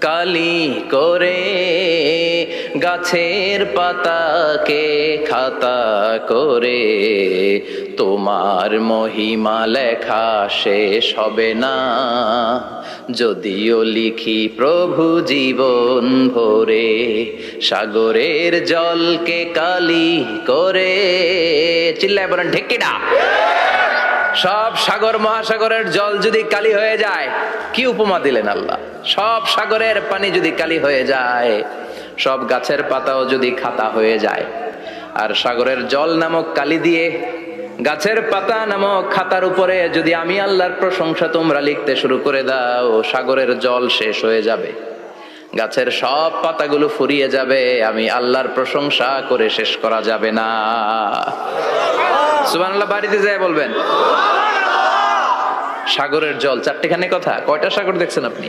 কালি করে গাছের পাতাকে খাতা করে। তোমার মহিমা লেখা শেষ হবে না। যদিও লিখি প্রভু জীবন ভরে, সাগরের জলকে কালি করে। চিল্লায় বলেন ঢেকিডা সব সাগর, মহাসাগরের জল যদি কালি হয়ে যায়, কি উপমা দিলেন আল্লাহ? সব সাগরের পানি যদি কালি হয়ে যায়, সব গাছের পাতাও যদি খাতা হয়ে যায়। আর সাগরের জল নামক কালি দিয়ে গাছের পাতা নামক খাতার উপরে যদি আমি আল্লাহর প্রশংসা তোমরা লিখতে শুরু করে দাও, সাগরের জল শেষ হয়ে যাবে। গাছের সব পাতাগুলো ফুরিয়ে যাবে, আমি আল্লাহর প্রশংসা করে শেষ করা যাবে না। সুবহানাল্লাহ, বাড়িতে যায় বলবেন। সাগরের জল, চারটেখানে কথা, কয়টা সাগর দেখছেন আপনি?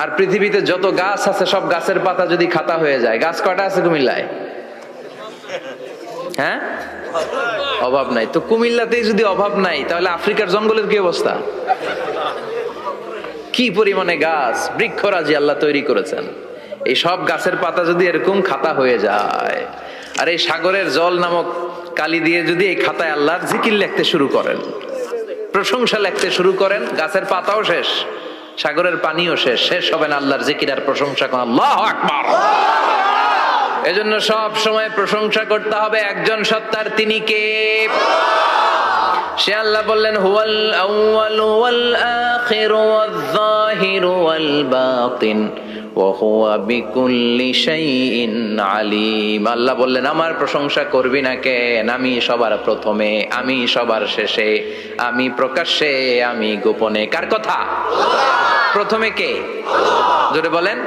আর পৃথিবীতে যত গাছ আছে, সব গাছের পাতা যদি খাতা হয়ে যায়, গাছ কটা আছে কুমিল্লায়? হ্যাঁ? অভাব নাই। তো কুমিল্লাতেই যদি অভাব নাই, তাহলে আফ্রিকার জঙ্গলের কি অবস্থা? কি পরিমাণে গাছ? বৃক্ষরাজি আল্লাহ তৈরি করেছেন। এই সব গাছের পাতা যদি এরকম খাতা হয়ে যায়, আর এই সাগরের জল নামক কালি দিয়ে যদি এই খাতায় আল্লাহর জিকির লিখতে শুরু করেন, প্রশংসা লিখতে শুরু করেন, গাছের পাতাও শেষ। সাগরের পানিও শেষ শেষ হবে না আল্লাহর জিকির আর প্রশংসা করেন আল্লাহ আকবার। এজন্য সব সময় প্রশংসা করতে হবে একজন সত্তার তিনি কে? সে আল্লাহ বললেন, হুয়াল আউয়াল ওয়াল আখির ওয়াল যাহির ওয়াল বাতিন। আল্লাহ বললেন, আমার প্রশংসা করবি না কেন? আমি সবার প্রথমে, আমি সবার শেষে, আমি প্রকাশ্যে, আমি গোপনে। কার কথা? প্রথমে কে? জোরে বলেন।